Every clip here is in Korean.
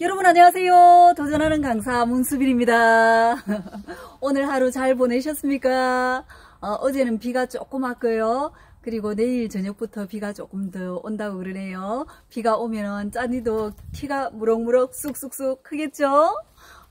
여러분 안녕하세요. 도전하는 강사 문수빈입니다. 오늘 하루 잘 보내셨습니까? 어, 제는 비가 조금 왔고요. 그리고 내일 저녁부터 비가 조금 더 온다고 그러네요. 비가 오면은 짠이도 키가 무럭무럭 쑥쑥쑥 크겠죠?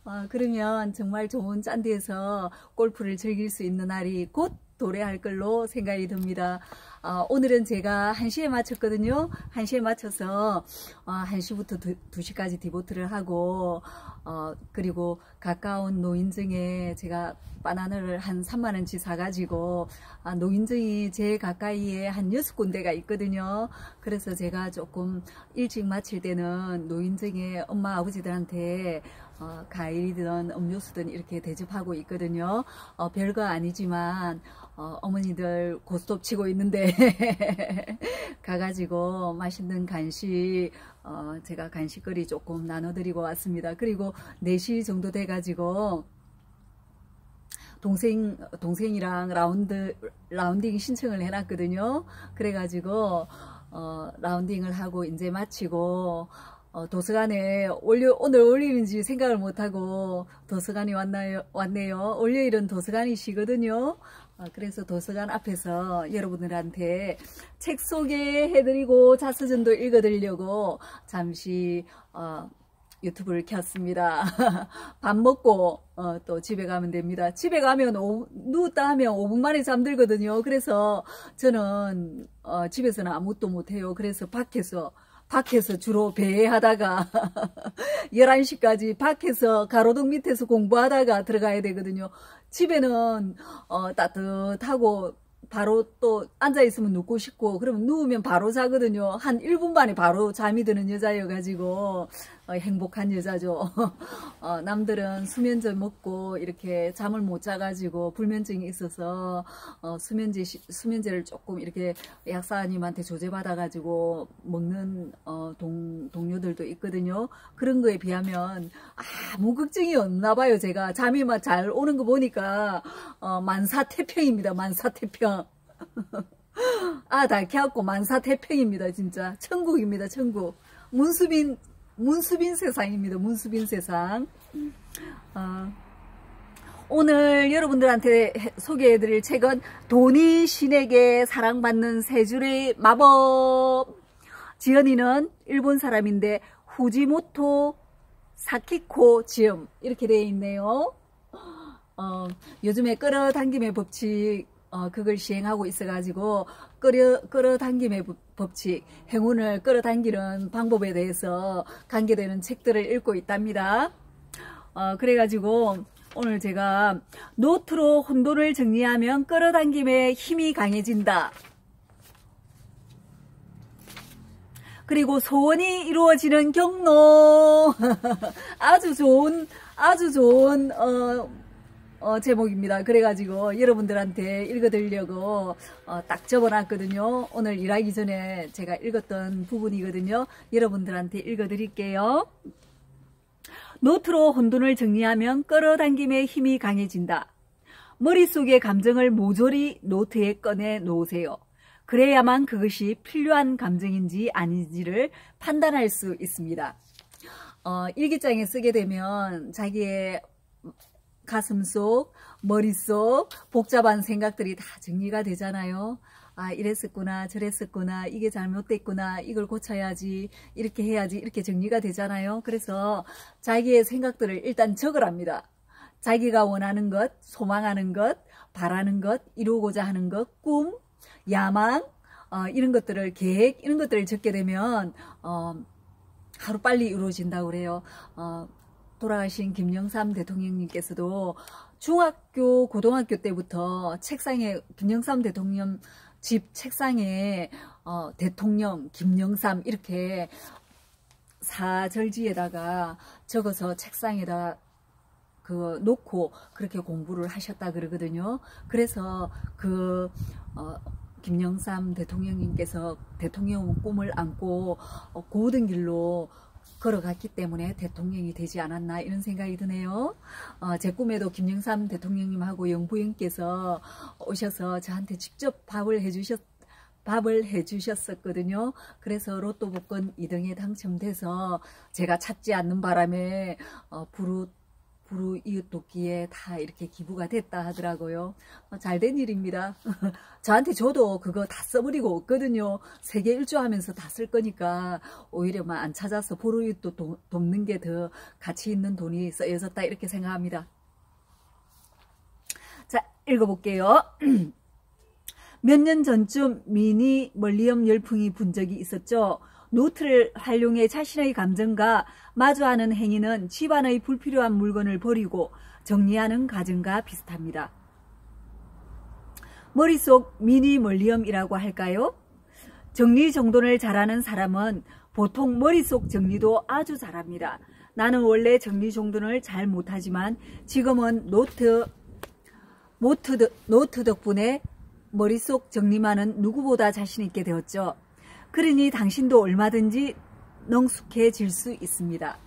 어, 그러면 정말 좋은 짠디에서 골프를 즐길 수 있는 날이 곧 도래할 걸로 생각이 듭니다. 어, 오늘은 제가 1시에 마쳤거든요. 1시에 맞춰서 어, 1시부터 2, 시까지 디보트를 하고 어, 그리고 가까운 노인증에 제가 바나나를 한 3만원치 사가지고 아, 노인증이 제 가까이에 한 6군데가 있거든요. 그래서 제가 조금 일찍 마칠 때는 노인증에 엄마 아버지들한테 어, 과일이든 음료수든 이렇게 대접하고 있거든요. 어, 별거 아니지만 어, 어머니들 고스톱 치고 있는데 가가지고 맛있는 간식 어, 제가 간식거리 조금 나눠드리고 왔습니다. 그리고 4시 정도 돼가지고 동생, 동생이랑 라운드, 라운딩 신청을 해놨거든요. 그래가지고, 어, 라운딩을 하고 이제 마치고, 어, 도서관에 올려, 오늘 올리는지 생각을 못하고 도서관이 왔나요, 왔네요. 월요일은 도서관이 쉬거든요. 어, 그래서 도서관 앞에서 여러분들한테 책 소개해드리고 자서전도 읽어드리려고 잠시 어, 유튜브를 켰습니다. 밥 먹고 어, 또 집에 가면 됩니다. 집에 가면 오, 누웠다 하면 5분 만에 잠들거든요. 그래서 저는 어, 집에서는 아무것도 못해요. 그래서 밖에서 밖에서 주로 배회하다가 11시까지 밖에서 가로등 밑에서 공부하다가 들어가야 되거든요. 집에는 어, 따뜻하고 바로 또 앉아있으면 눕고 싶고 그러면 누우면 바로 자거든요. 한 1분 만에 바로 잠이 드는 여자여가지고 어, 행복한 여자죠. 어, 남들은 수면제 먹고 이렇게 잠을 못 자가지고 불면증이 있어서 어, 수면제 수면제를 조금 이렇게 약사님한테 조제받아가지고 먹는 어, 동, 동료들도 있거든요. 그런 거에 비하면 아무 걱정이 없나 봐요. 제가 잠이 막 잘 오는 거 보니까 어, 만사태평입니다. 만사태평. 아, 다 캐갖고 만사태평입니다. 진짜. 천국입니다. 천국. 문수빈 문수빈 세상입니다. 문수빈 세상. 어, 오늘 여러분들한테 소개해드릴 책은 돈이 신에게 사랑받는 세 줄의 마법. 지연이는 일본 사람인데 후지모토 사키코 지음 이렇게 되어 있네요. 어, 요즘에 끌어당김의 법칙 어, 그걸 시행하고 있어가지고 끌어, 끌어당김의 법칙, 행운을 끌어당기는 방법에 대해서 관계되는 책들을 읽고 있답니다. 어, 그래가지고 오늘 제가 노트로 혼돈을 정리하면 끌어당김의 힘이 강해진다. 그리고 소원이 이루어지는 경로 아주 좋은 아주 좋은 어, 어, 제목입니다. 그래가지고 여러분들한테 읽어드리려고 어, 딱 적어놨거든요. 오늘 일하기 전에 제가 읽었던 부분이거든요. 여러분들한테 읽어드릴게요. 노트로 혼돈을 정리하면 끌어당김의 힘이 강해진다. 머릿속의 감정을 모조리 노트에 꺼내 놓으세요. 그래야만 그것이 필요한 감정인지 아닌지를 판단할 수 있습니다. 어, 일기장에 쓰게 되면 자기의 가슴속, 머릿속 복잡한 생각들이 다 정리가 되잖아요. 아 이랬었구나 저랬었구나 이게 잘못됐구나 이걸 고쳐야지 이렇게 해야지 이렇게 정리가 되잖아요. 그래서 자기의 생각들을 일단 적으랍니다. 자기가 원하는 것, 소망하는 것, 바라는 것, 이루고자 하는 것, 꿈, 야망 어, 이런 것들을 계획 이런 것들을 적게 되면 어, 하루 빨리 이루어진다고 그래요. 어, 돌아가신 김영삼 대통령님께서도 중학교, 고등학교 때부터 책상에 김영삼 대통령 집 책상에 어, 대통령 김영삼 이렇게 사절지에다가 적어서 책상에다 그 놓고 그렇게 공부를 하셨다 그러거든요. 그래서 그 어, 김영삼 대통령님께서 대통령 꿈을 안고 어, 고든 길로 걸어갔기 때문에 대통령이 되지 않았나 이런 생각이 드네요. 어, 제 꿈에도 김영삼 대통령님하고 영부인께서 오셔서 저한테 직접 밥을 해주셨 밥을 해주셨었거든요. 그래서 로또 복권 2등에 당첨돼서 제가 찾지 않는 바람에 어, 부르 부르 이웃 돕기에 다 이렇게 기부가 됐다 하더라고요. 어, 잘된 일입니다. 저한테 저도 그거 다 써버리고 없거든요. 세계 일주하면서 다 쓸 거니까 오히려만 안 찾아서 부르 이웃도 도, 돕는 게 더 가치 있는 돈이 쓰여졌다 이렇게 생각합니다. 자 읽어볼게요. 몇 년 전쯤 미니 멀리엄 열풍이 분 적이 있었죠. 노트를 활용해 자신의 감정과 마주하는 행위는 집안의 불필요한 물건을 버리고 정리하는 과정과 비슷합니다. 머릿속 미니멀리엄이라고 할까요? 정리정돈을 잘하는 사람은 보통 머릿속 정리도 아주 잘합니다. 나는 원래 정리정돈을 잘 못하지만 지금은 노트, 노트, 노트 덕분에 머릿속 정리만은 누구보다 자신있게 되었죠. 그러니 당신도 얼마든지 능숙해질 수 있습니다.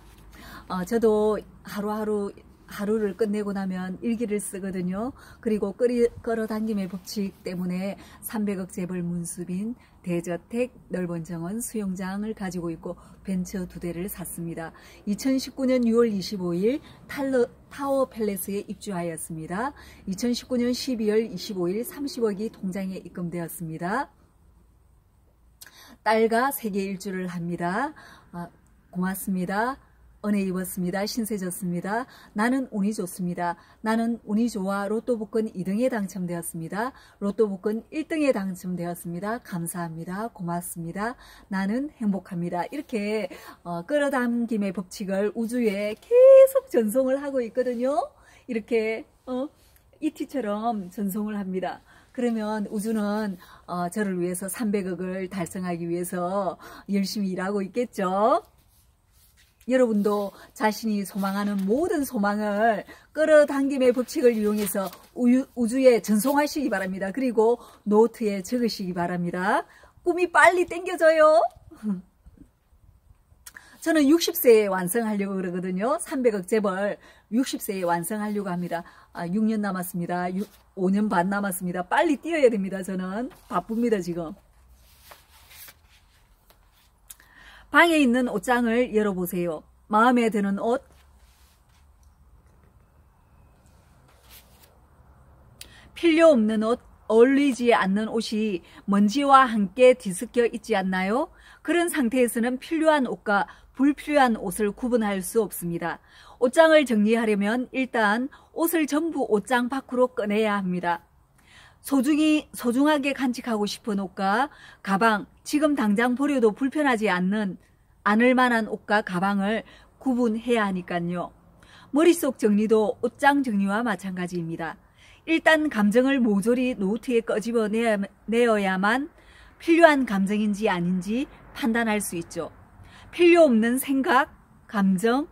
어, 저도 하루하루 하루를 끝내고 나면 일기를 쓰거든요. 그리고 끌이, 끌어당김의 법칙 때문에 300억 재벌 문수빈, 대저택, 넓은 정원, 수영장을 가지고 있고 벤처 두 대를 샀습니다. 2019년 6월 25일 탈러, 타워 팰레스에 입주하였습니다. 2019년 12월 25일 30억이 통장에 입금되었습니다. 딸과 세계 일주를 합니다. 아, 고맙습니다. 은혜 입었습니다. 신세 졌습니다. 나는 운이 좋습니다. 나는 운이 좋아 로또 복권 2등에 당첨되었습니다. 로또 복권 1등에 당첨되었습니다. 감사합니다. 고맙습니다. 나는 행복합니다. 이렇게 어, 끌어당김의 법칙을 우주에 계속 전송을 하고 있거든요. 이렇게 어, 이티처럼 전송을 합니다. 그러면 우주는 어, 저를 위해서 300억을 달성하기 위해서 열심히 일하고 있겠죠. 여러분도 자신이 소망하는 모든 소망을 끌어당김의 법칙을 이용해서 우주에 전송하시기 바랍니다. 그리고 노트에 적으시기 바랍니다. 꿈이 빨리 땡겨져요. 저는 60세에 완성하려고 그러거든요. 300억 재벌 60세에 완성하려고 합니다. 아, 6년 남았습니다. 6, 5년 반 남았습니다. 빨리 뛰어야 됩니다. 저는 바쁩니다. 지금. 방에 있는 옷장을 열어보세요. 마음에 드는 옷, 필요 없는 옷, 어울리지 않는 옷이 먼지와 함께 뒤섞여 있지 않나요? 그런 상태에서는 필요한 옷과 불필요한 옷을 구분할 수 없습니다. 옷장을 정리하려면 일단 옷을 전부 옷장 밖으로 꺼내야 합니다. 소중히, 소중하게 간직하고 싶은 옷과 가방, 지금 당장 버려도 불편하지 않는, 않을 만한 옷과 가방을 구분해야 하니까요. 머릿속 정리도 옷장 정리와 마찬가지입니다. 일단 감정을 모조리 노트에 꺼집어내어야만 필요한 감정인지 아닌지 판단할 수 있죠. 필요 없는 생각, 감정,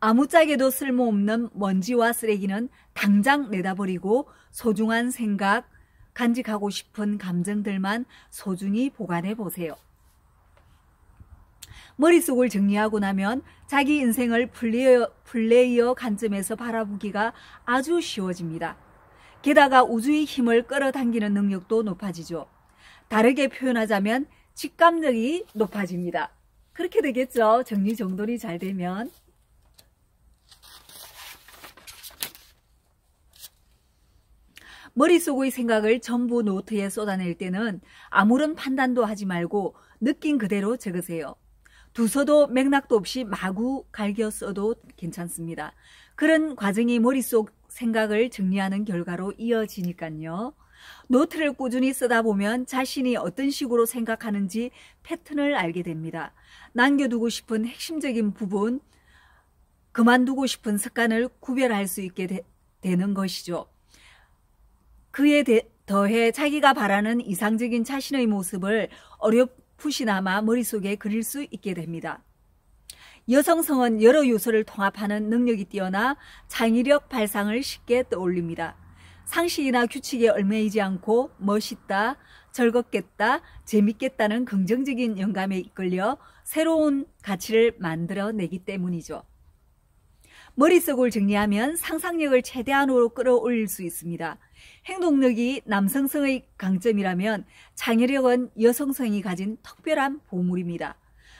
아무짝에도 쓸모없는 먼지와 쓰레기는 당장 내다버리고 소중한 생각, 간직하고 싶은 감정들만 소중히 보관해 보세요. 머릿속을 정리하고 나면 자기 인생을 플레이어, 플레이어 관점에서 바라보기가 아주 쉬워집니다. 게다가 우주의 힘을 끌어당기는 능력도 높아지죠. 다르게 표현하자면 직감력이 높아집니다. 그렇게 되겠죠. 정리정돈이 잘 되면. 머릿속의 생각을 전부 노트에 쏟아낼 때는 아무런 판단도 하지 말고 느낀 그대로 적으세요. 두서도 맥락도 없이 마구 갈겨 써도 괜찮습니다. 그런 과정이 머릿속 생각을 정리하는 결과로 이어지니까요. 노트를 꾸준히 쓰다 보면 자신이 어떤 식으로 생각하는지 패턴을 알게 됩니다. 남겨두고 싶은 핵심적인 부분, 그만두고 싶은 습관을 구별할 수 있게 되, 는 것이죠. 그에 대, 더해 자기가 바라는 이상적인 자신의 모습을 어렴풋이나마 머릿속에 그릴 수 있게 됩니다. 여성성은 여러 요소를 통합하는 능력이 뛰어나 창의력 발상을 쉽게 떠올립니다. 상식이나 규칙에 얽매이지 않고 멋있다, 즐겁겠다, 재밌겠다는 긍정적인 영감에 이끌려 새로운 가치를 만들어내기 때문이죠. 머릿속을 정리하면 상상력을 최대한으로 끌어올릴 수 있습니다. 행동력이 남성성의 강점이라면 창의력은 여성성이 가진 특별한 보물입니다.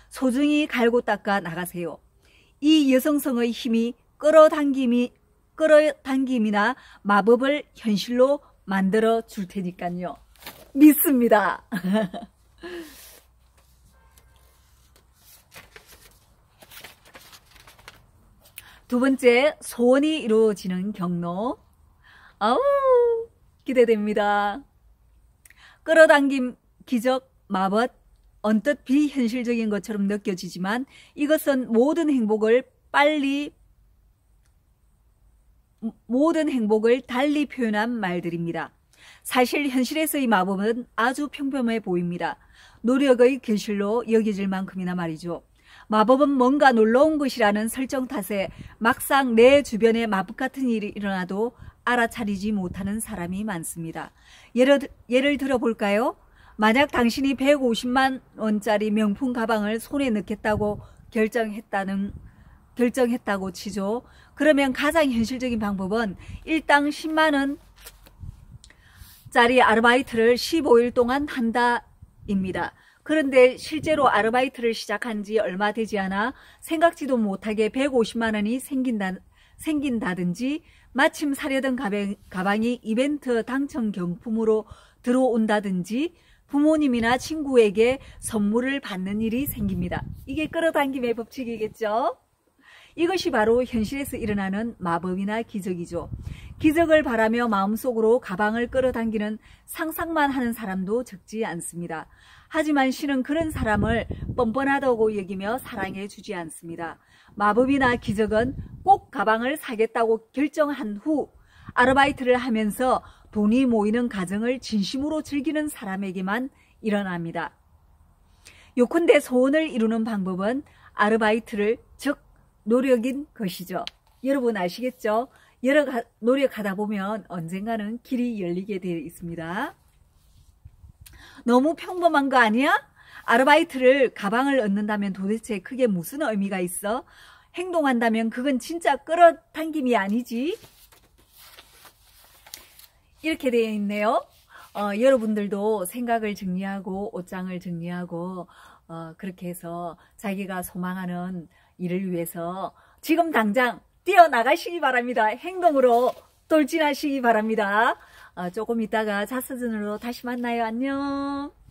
소중히 갈고 닦아 나가세요. 이 여성성의 힘이 끌어당김이, 끌어당김이나 마법을 현실로 만들어 줄 테니까요. 믿습니다. 두 번째, 소원이 이루어지는 경로. 아우, 기대됩니다. 끌어당김, 기적, 마법, 언뜻 비현실적인 것처럼 느껴지지만 이것은 모든 행복을 빨리 모든 행복을 달리 표현한 말들입니다. 사실 현실에서의 마법은 아주 평범해 보입니다. 노력의 결실로 여겨질 만큼이나 말이죠. 마법은 뭔가 놀라운 것이라는 설정 탓에 막상 내 주변에 마법 같은 일이 일어나도 알아차리지 못하는 사람이 많습니다. 예를, 예를 들어 볼까요? 만약 당신이 150만 원짜리 명품 가방을 손에 넣겠다고 결정했다는 결정했다고 치죠. 그러면 가장 현실적인 방법은 일당 10만 원 짜리 아르바이트를 15일 동안 한다입니다. 그런데 실제로 아르바이트를 시작한 지 얼마 되지 않아 생각지도 못하게 150만 원이 생긴다, 생긴다든지 마침 사려던 가방, 가방이 이벤트 당첨 경품으로 들어온다든지 부모님이나 친구에게 선물을 받는 일이 생깁니다. 이게 끌어당김의 법칙이겠죠? 이것이 바로 현실에서 일어나는 마법이나 기적이죠. 기적을 바라며 마음속으로 가방을 끌어당기는 상상만 하는 사람도 적지 않습니다. 하지만 신은 그런 사람을 뻔뻔하다고 여기며 사랑해 주지 않습니다. 마법이나 기적은 꼭 가방을 사겠다고 결정한 후 아르바이트를 하면서 돈이 모이는 가정을 진심으로 즐기는 사람에게만 일어납니다. 요컨대 소원을 이루는 방법은 아르바이트를 즉 노력인 것이죠. 여러분 아시겠죠? 여러 가, 노력하다 보면 언젠가는 길이 열리게 되어 있습니다. 너무 평범한 거 아니야? 아르바이트를 가방을 얻는다면 도대체 그게 무슨 의미가 있어? 행동한다면 그건 진짜 끌어당김이 아니지? 이렇게 되어 있네요. 어, 여러분들도 생각을 정리하고 옷장을 정리하고 어, 그렇게 해서 자기가 소망하는 일을 위해서 지금 당장 뛰어나가시기 바랍니다. 행동으로 돌진하시기 바랍니다. 어, 조금 있다가 자서전으로 다시 만나요. 안녕.